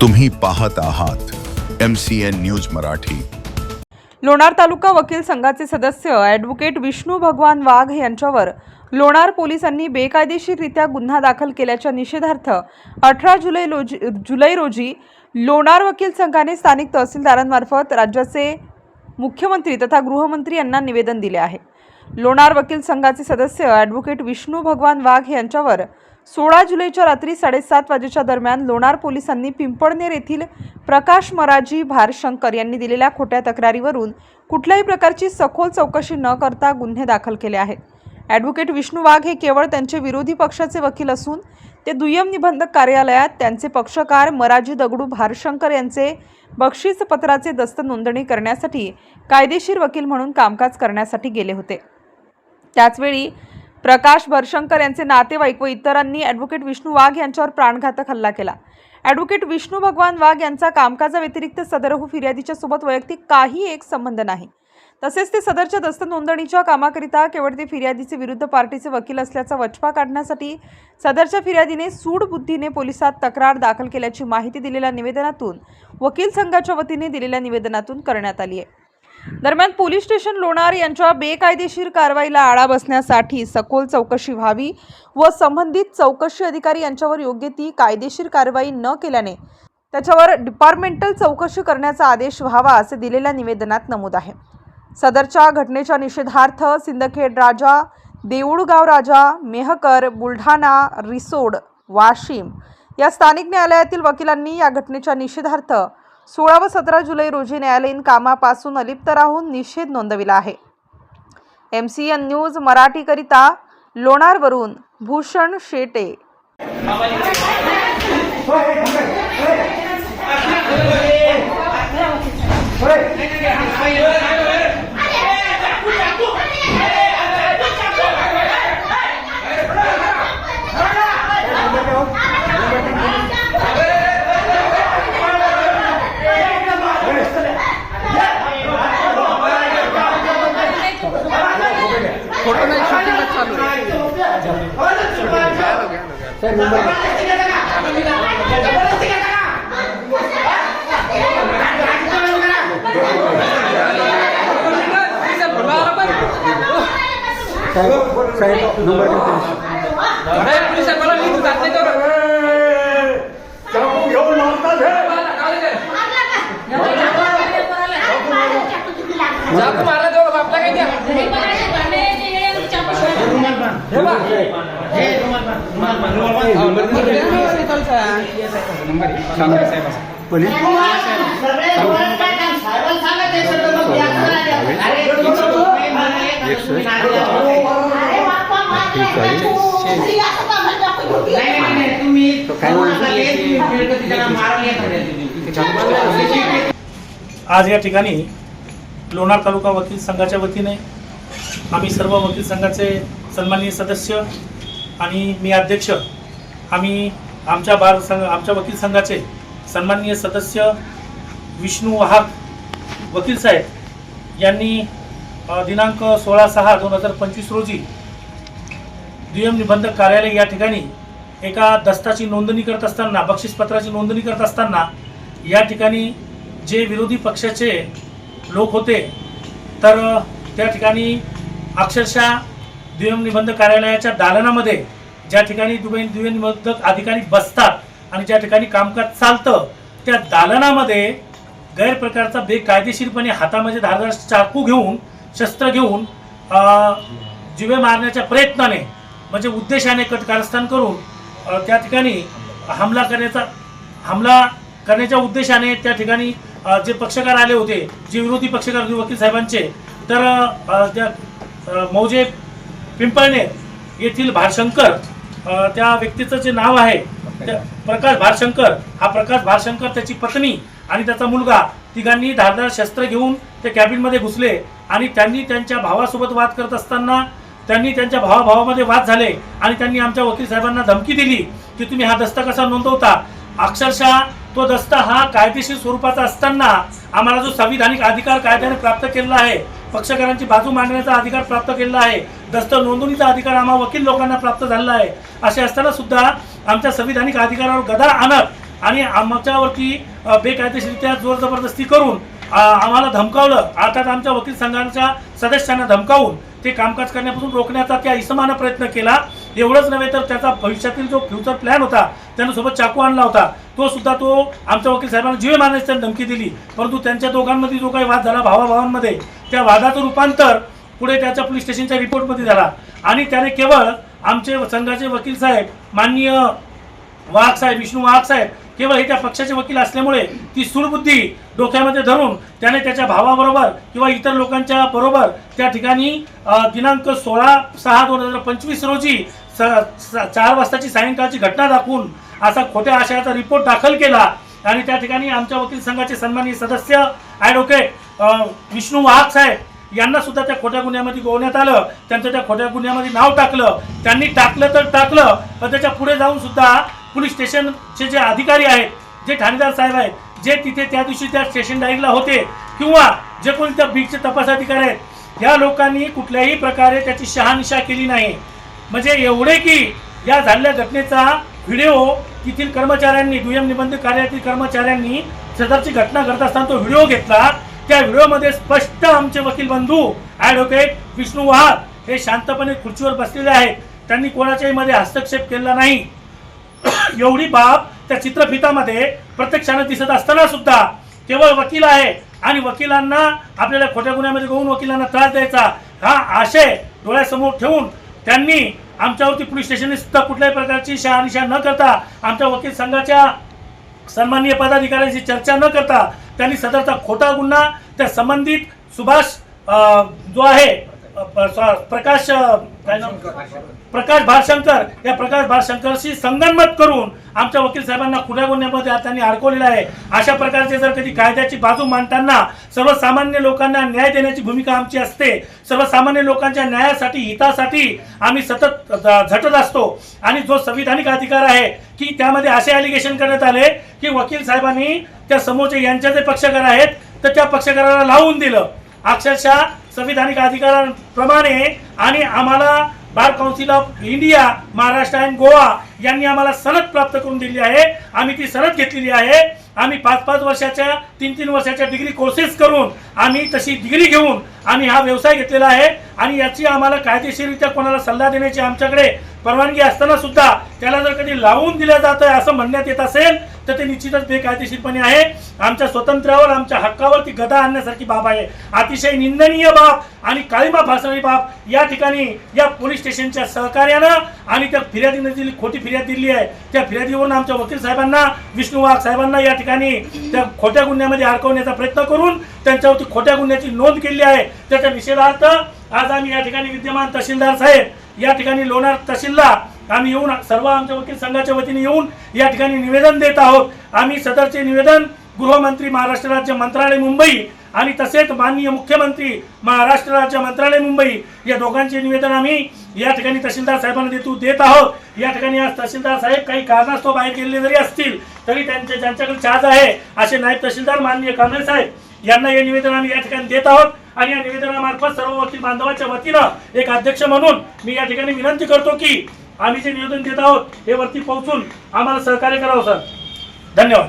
तुम्ही पाहत आहात M C N news Marathi. Lonar तालुका वकील संघाचे सदस्य ॲडव्होकेट विष्णू भगवान वाघ यांच्यावर लोणार पोलिसांनी बेकायदेशीररित्या गुन्हा दाखल केल्याच्या निषेधार्थ अठरा जुलै रोजी जुलै रोजी लोणार वकील संघाने स्थानिक तहसीलदारांमार्फत राज्याचे मुख्यमंत्री तथा गृहमंत्री यांना निवेदन दिले आहे. लोणार वकील संघाचे सदस्य ॲडव्होकेट विष्णू भगवान वाघ यांच्यावर सोळा जुलैच्या रात्री साडेसात वाजेच्या दरम्यान लोणार पोलिसांनी पिंपळनेर येथील प्रकाश मराजी भारशंकर यांनी दिलेल्या खोट्या तक्रारीवरून कुठल्याही प्रकारची सखोल चौकशी न करता गुन्हे दाखल केले आहेत. ॲडव्होकेट विष्णू वाघ हे केवळ त्यांचे विरोधी पक्षाचे वकील असून ते दुय्यम निबंधक कार्यालयात त्यांचे पक्षकार मराजी दगडू भारशंकर यांचे बक्षीसपत्राचे दस्त नोंदणी करण्यासाठी कायदेशीर वकील म्हणून कामकाज करण्यासाठी गेले होते. त्याचवेळी प्रकाश भरशंकर यांचे नातेवाईक व इतरांनी ॲडव्होकेट विष्णू वाघ यांच्यावर प्राणघातक हल्ला केला. ॲडव्होकेट विष्णू भगवान वाघ यांचा कामकाजाव्यतिरिक्त सदरहू फिर्यादीच्या सोबत वैयक्तिक काही एक संबंध नाही. तसेच ते सदरच्या दस्त नोंदणीच्या कामाकरिता केवळ ते फिर्यादीचे विरुद्ध पार्टीचे वकील असल्याचा वचपा काढण्यासाठी सदरच्या फिर्यादीने सूडबुद्धीने पोलिसात तक्रार दाखल केल्याची माहिती दिलेल्या निवेदनातून वकील संघाच्या वतीने दिलेल्या निवेदनातून करण्यात आली आहे. दरम्यान पोलीस स्टेशन लोणार यांच्या बेकायदेशीर कारवाईला आळा बसण्यासाठी सखोल चौकशी व्हावी व संबंधित चौकशी अधिकारी यांच्यावर योग्य ती कायदेशीर कारवाई न केल्याने त्याच्यावर डिपार्टमेंटल चौकशी करण्याचा आदेश व्हावा असे दिलेल्या निवेदनात नमूद आहे. सदरच्या घटनेच्या निषेधार्थ सिंदखेड राजा देऊळगाव राजा मेहकर बुलढाणा रिसोड वाशिम या स्थानिक न्यायालयातील वकिलांनी या घटनेच्या निषेधार्थ सोळा व सतरा जुलै रोजी न्यायालयीन कामापासून अलिप्त राहून निषेध नोंदविला आहे एम सी एन न्यूज मराठीकरिता लोणारवरून Bhushan Shete Hey! saya member saya saya. आज या ठिकाणी लोणार तालुका वकील संघाच्या वतीने आम्ही सर्व वकील संघाचे सन्माननीय सदस्य आणि मी अध्यक्ष आम्ही आमच्या बार संघ आमच्या वकील संघाचे सन्माननीय सदस्य विष्णू वाहक वकील साहेब यांनी दिनांक सोळा सहा दोन हजार पंचवीस रोजी दुय्यम निबंधक कार्यालय या ठिकाणी एका दस्ताची नोंदणी करत असताना बक्षीसपत्राची नोंदणी करत असताना या ठिकाणी जे विरोधी पक्षाचे लोक होते तर त्या ठिकाणी अक्षरशः दुय्यम निबंधक कार्यालयाच्या दालनामध्ये ज्या ठिकाणी दुबई दुय्यम निबंधक अधिकारी बसतात आणि ज्या ठिकाणी कामकाज चालतं त्या दालनामध्ये गैरप्रकारचा बेकायदेशीरपणे हातामध्ये धारदार चाकू घेऊन शस्त्र घेऊन जिवे मारण्याच्या प्रयत्नाने म्हणजे उद्देशाने कट कारस्थान करून त्या ठिकाणी हमला करण्याचा हमला करण्याच्या उद्देशाने त्या ठिकाणी जे पक्षकार आले होते जे विरोधी पक्षकार होते वकील साहेबांचे तर त्या मौजे पिंपळनेर येथील भारशंकर त्या व्यक्तीचं जे नाव आहे प्रकाश भारशंकर हा प्रकाश भारशंकर त्याची पत्नी आणि त्याचा मुलगा तिघांनी धारदार शस्त्र घेऊन त्या कॅबिनमध्ये घुसले आणि त्यांनी त्यांच्या भावासोबत वाद करत असताना त्यांनी त्यांच्या भावाभावामध्ये वाद झाले आणि त्यांनी आमच्या वकील साहेबांना धमकी दिली की तुम्ही हा दस्ता कसा नोंदवता? अक्षरशः तो दस्ता हा कायदेशीर स्वरूपाचा असताना आम्हाला जो संविधानिक अधिकार कायद्याने प्राप्त केलेला आहे पक्षकारांची बाजू मांडण्याचा अधिकार प्राप्त केलेला आहे दस्त नोंदणीचा अधिकार आम्हा वकील लोकांना प्राप्त झालेला आहे. असे असताना सुद्धा आमच्या संविधानिक अधिकारावर गदा आणत आणि आमच्यावरती बेकायदेशीरित्या जोर जबरदस्ती करून आम्हाला धमकावलं. अर्थात आमच्या वकील संघाच्या सदस्यांना धमकावून ते कामकाज करण्यापासून रोखण्याचा त्या इसमानं प्रयत्न केला. एवढंच नव्हे तर त्याचा भविष्यातील जो फ्युचर प्लॅन होता त्यानं सोबत चाकू आणला होता. तो सुद्धा तो आमच्या वकील साहेबांना जीवे मारण्याची धमकी दिली. परंतु त्यांच्या दोघांमध्ये जो काही वाद झाला भावाभावांमध्ये त्या वादाचं रूपांतर पुढे त्याच्या पोलीस स्टेशनच्या रिपोर्टमध्ये झाला. आणि त्याने केवळ आमचे संघाचे वकील साहेब माननीय वाघ साहेब विष्णू वाघ साहेब केवळ हे त्या पक्षाचे वकील असल्यामुळे ती सुरबुद्धी डोक्यामध्ये धरून त्याने त्याच्या भावाबरोबर किंवा इतर लोकांच्या बरोबर त्या ठिकाणी दिनांक सोळा सहा दोन हजार पंचवीस रोजी स स- चार वाजताची सायंकाळची घटना दाखवून असा खोट्या आशयाचा रिपोर्ट दाखल केला. आणि त्या ठिकाणी आमच्या वकील संघाचे सन्माननीय सदस्य ॲडव्होकेट विष्णू वाघ साहेब यांना सुद्धा त्या खोट्या गुन्ह्यामध्ये गोवण्यात आलं. त्यांचं त्या खोट्या गुन्ह्यामध्ये नाव टाकलं. त्यांनी टाकलं तर टाकलं. पण त्याच्या पुढे जाऊन सुद्धा पोलीस स्टेशनचे जे अधिकारी आहेत जे ठाणेदार साहेब आहेत जे तिथे त्या दिवशी त्या स्टेशन डायरीला होते किंवा जे कोणी त्या बीटचे तपास अधिकारी आहेत या लोकांनी कुठल्याही प्रकारे त्याची शहानिशा केली नाही. म्हणजे एवढे की या झालेल्या घटनेचा व्हिडिओ तेथील कर्मचाऱ्यांनी दुय्यम निबंध कार्यालयातील कर्मचाऱ्यांनी सदरची घटना घडत असताना तो व्हिडिओ घेतला. त्या व्हिडिओमध्ये स्पष्ट आमचे वकील बंधू ॲडव्होकेट विष्णू वहार हे शांतपणे खुर्चीवर बसलेले आहेत. त्यांनी कोणाच्याही मध्ये हस्तक्षेप केला नाही. एवढी बाब त्या चित्रफितामध्ये प्रत्यक्षानं दिसत असताना सुद्धा केवळ वकील आहे आणि वकिलांना आपल्याला खोट्या गुन्ह्यामध्ये घेऊन वकिलांना त्रास द्यायचा हा आशय डोळ्यासमोर ठेवून त्यांनी आमच्यावरती पोलीस स्टेशनने सुद्धा कुठल्याही प्रकारची शहानिशा न करता आमच्या वकील संघाच्या सन्माननीय पदाधिकाऱ्यांशी चर्चा न करता त्यांनी सदरचा खोटा गुन्हा त्या संबंधित सुभाष जो आहे प्रकाश काय नाव? प्रकाश भारशंकर या प्रकाश भारशंकरशी संगनमत करून आमच्या वकील साहेबांना खुल्या गुन्ह्यामध्ये त्यांनी अडकवलेलं आहे. अशा प्रकारचे जर कधी कायद्याची बाजू मांडताना सर्वसामान्य लोकांना न्याय देण्याची भूमिका आमची असते. सर्वसामान्य लोकांच्या न्यायासाठी हितासाठी आम्ही सतत झटत असतो. आणि जो संविधानिक अधिकार आहे की त्यामध्ये असे ॲलिगेशन करण्यात आले की वकील साहेबांनी त्या समोरचे यांच्या जे पक्षकार आहेत तर त्या पक्षकाराला लावून दिलं. अक्षरशः संविधानिक अधिकारांप्रमाणे आणि आम्हाला bar council of India Maharashtra and Goa यांनी आम्हाला सनद प्राप्त करून दिली आहे. आम्ही ती सनद घेतलेली आहे. आम्ही पाच पाच वर्षाच्या तीन तीन वर्षाच्या डिग्री कोर्सेस करून आम्ही तशी डिग्री घेऊन आम्ही हा व्यवसाय घेतलेला आहे. आणि याची आम्हाला कायदेशीररित्या कोणाला सल्ला देण्याची आमच्याकडे परवानगी असताना सुद्धा त्याला जर कधी लावून दिलं जात आहे असं म्हणण्यात येत असेल तर ते निश्चितच बेकायदेशीरपणे आहे. आमच्या स्वातंत्र्यावर आमच्या हक्कावर ती गदा आणण्यासारखी बाब आहे. अतिशय निंदनीय बाब आणि काळीमा फासणारी बाब या ठिकाणी या पोलीस स्टेशनच्या सहकार्यानं आणि त्या फिर्यादीने दिली खोटी फिर्याद दिली आहे. त्या फिर्यादीवरून आमच्या वकील साहेबांना विष्णू वाघ साहेबांना या ठिकाणी त्या खोट्या गुन्ह्यामध्ये अडकवण्याचा प्रयत्न करून त्यांच्यावरती खोट्या गुन्ह्याची नोंद केली आहे. त्याच्या निषेधार्थ आज आम्ही या ठिकाणी विद्यमान तहसीलदार साहेब या ठिकाणी लोणार तहसीलला आम्ही येऊन सर्व आमच्या वकील संघाच्या वतीने येऊन या ठिकाणी निवेदन देत आहोत. आम्ही सदरचे निवेदन गृहमंत्री महाराष्ट्र राज्य मंत्रालय मुंबई आणि तसेच माननीय मुख्यमंत्री महाराष्ट्र राज्य मंत्रालय मुंबई या दोघांचे निवेदन आम्ही या ठिकाणी तहसीलदार साहेबांना देतो देत आहोत. या ठिकाणी आज तहसीलदार साहेब काही कारणास्तव बाहेर गेलेले जरी असतील तरी त्यांचे ज्यांच्याकडे चार्ज आहे असे नायब तहसीलदार माननीय कांबळे साहेब यांना हे निवेदन आम्ही या ठिकाणी देत आहोत. आणि या निवेदनामार्फत सर्व वकील बांधवाच्या वतीनं एक अध्यक्ष म्हणून मी या ठिकाणी विनंती करतो की आम्ही जे निवेदन देत आहोत हे वरती पोहोचून आम्हाला सहकार्य करावं सर. धन्यवाद.